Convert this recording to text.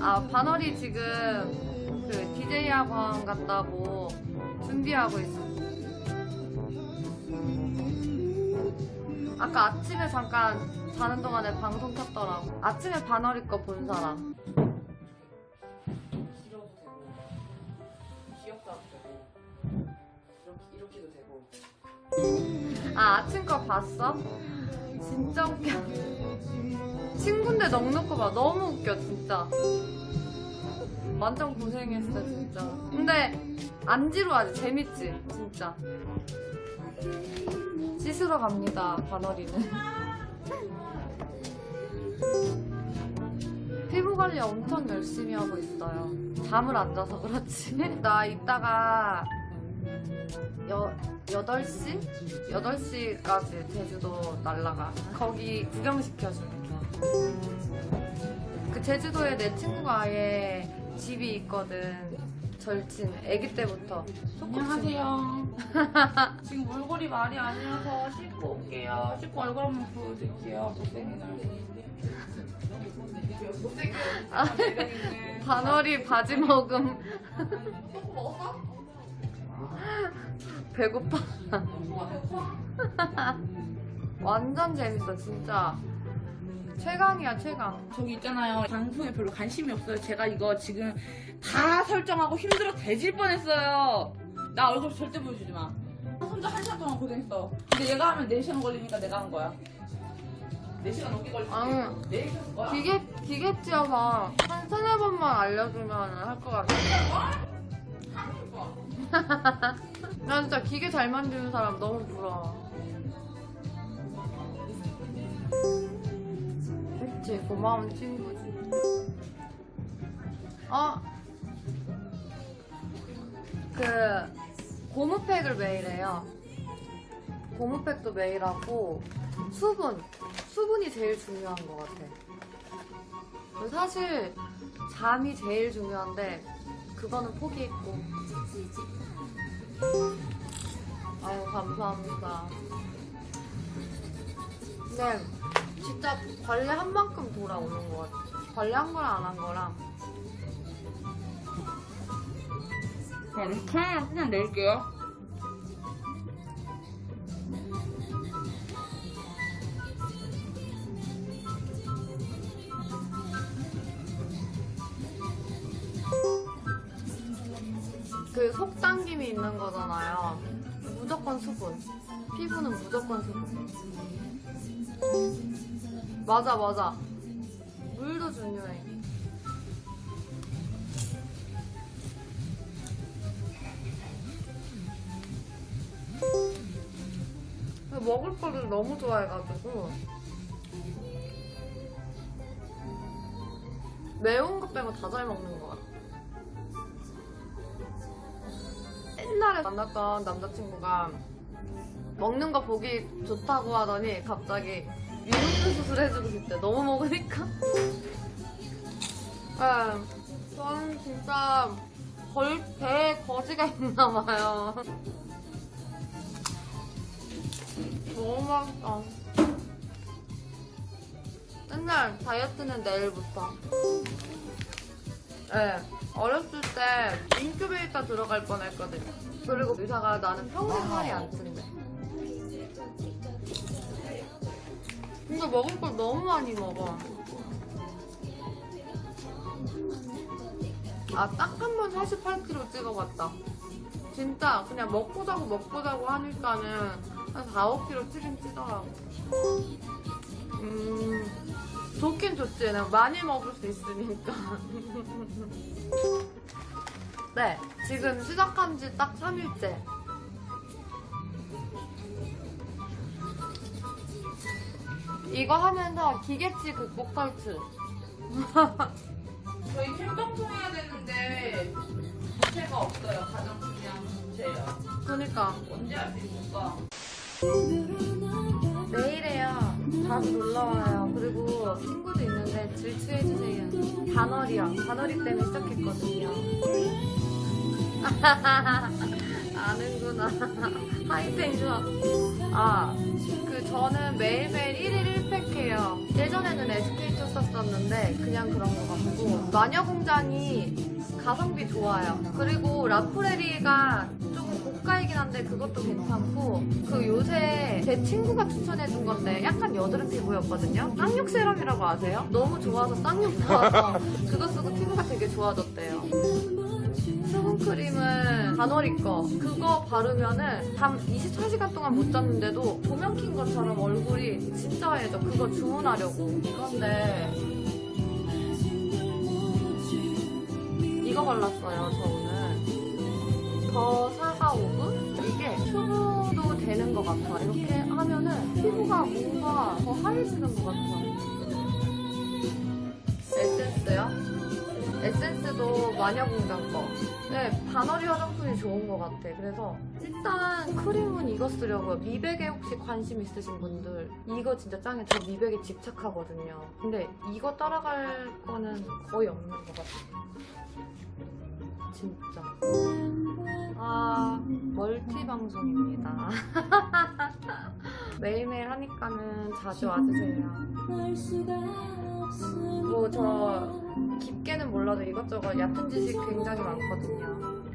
아, 반월이 지금 그 DJ 학원 간다고 준비하고 있어. 아까 아침에 잠깐 자는 동안에 방송 켰더라고. 아침에 반월이 거 본 사람. 귀엽다 되고 이렇게 이렇게도 되고 아, 아침 거 봤어? 진짜 웃겨. 친구인데 넉넉고 봐. 너무 웃겨, 진짜. 완전 고생했어, 진짜. 근데 안 지루하지? 재밌지? 진짜. 씻으러 갑니다, 반월이는. 피부 관리 엄청 열심히 하고 있어요. 잠을 안 자서 그렇지. 나 이따가 여, 8시? 8시까지 제주도 날라가. 거기 구경시켜줄게. 그 제주도에 내 친구가 아예 집이 있거든. 절친. 아기 때부터. 안녕하세요. 지금 몰골이 말이 아니어서 씻고 올게요. 씻고 얼굴 한번 보여드릴게요. 못생긴 얼굴. 못생긴 아, 매력있는. 반월이 바지 먹음. 먹었어? 배고파. 완전 재밌어, 진짜. 최강이야, 최강. 저기 있잖아요. 방송에 별로 관심이 없어요. 제가 이거 지금 다 설정하고 힘들어 대질 뻔했어요. 나 얼굴 절대 보여주지 마. 혼자 한 시간 동안 고생했어. 근데 얘가 하면 4시간 걸리니까 내가 한 거야. 4시간 넘게 걸리지. 아유. 내일 할 거야. 기계, 기계치여서 한 세네 번만 알려주면 할 것 같아. 나 진짜 기계 잘 만드는 사람 너무 부러워. 고마운 친구지. 어? 그, 고무팩을 매일 해요. 고무팩도 매일 하고, 수분. 수분이 제일 중요한 것 같아. 사실, 잠이 제일 중요한데, 그거는 포기했고. 아유, 감사합니다. 근데, 진짜 관리한 만큼 돌아오는 것 같아. 관리한 거랑 안 한 거랑. 그럼 카메라 그냥 낼게요. 그 속당김이 있는 거잖아요. 무조건 수분. 피부는 무조건 수분. 맞아, 맞아. 물도 중요해. 먹을 거를 너무 좋아해가지고. 매운 거 빼고 다 잘 먹는 것 같아. 옛날에 만났던 남자친구가 먹는 거 보기 좋다고 하더니 갑자기 유능수 수술 해주고 싶대. 너무 먹으니까. 네, 저는 진짜 걸, 배에 거지가 있나 봐요. 너무 맛있다. 맨날 다이어트는 내일부터. 네, 어렸을 때 인큐베이터 들어갈 뻔했거든요. 그리고 의사가 나는 평생 살이 안 찐대. 근데 먹을 걸 너무 많이 먹어. 아, 딱 한 번 48kg 찍어봤다. 진짜 그냥 먹고 자고 먹고 자고 하니까는 한 4, 5kg 찌긴 찌더라고. 음, 좋긴 좋지. 그냥 많이 먹을 수 있으니까. 네, 지금 시작한 지 딱 3일째. 이거 하면서 기계치 극복 탈출. 저희 캠방송 해야 되는데 부채가 없어요. 가장 중요한 부채예요. 그니까. 언제 할 수 있을까? 내일에요. 자주 놀러 와요. 그리고 친구도 있는데 질투해 주세요. 단월이요. 단월이 때문에 시작했거든요. 아는구나. 하이텐션. 아, 그 저는 매일매일 1일 1팩 해요. 예전에는 SK 했었었는데 그냥 그런 것 같고 마녀공장이 가성비 좋아요. 그리고 라프레리가 조금 고가이긴 한데 그것도 괜찮고 그 요새 제 친구가 추천해준 건데 약간 여드름 피부였거든요. 쌍욕 세럼이라고 아세요? 너무 좋아서 쌍욕 나와서 그거 쓰고 피부가 되게 좋아졌대요. 수분크림은 반월이 거. 그거 바르면은 밤 24시간 동안 못 잤는데도 조명 킨 것처럼 얼굴이 진짜 하얘져. 그거 주문하려고. 이건데 이거 발랐어요 저 오늘 더 사과 오브 이게 튜브도 되는 것 같아 이렇게 하면은 피부가 뭔가 더 하얘지는 것 같아 에센스도 마녀공장 거. 네, 바너리 화장품이 좋은 것 같아. 그래서 일단 크림은 이거 쓰려고요. 미백에 혹시 관심 있으신 분들 이거 진짜 짱이에요. 저 미백에 집착하거든요. 근데 이거 따라갈 거는 거의 없는 것 같아요. 진짜. 아, 멀티 방송입니다. 매일매일 하니까 는 자주 와주세요. 뭐 저 깊게는 몰라도 이것저것 얕은 지식 굉장히 많거든요.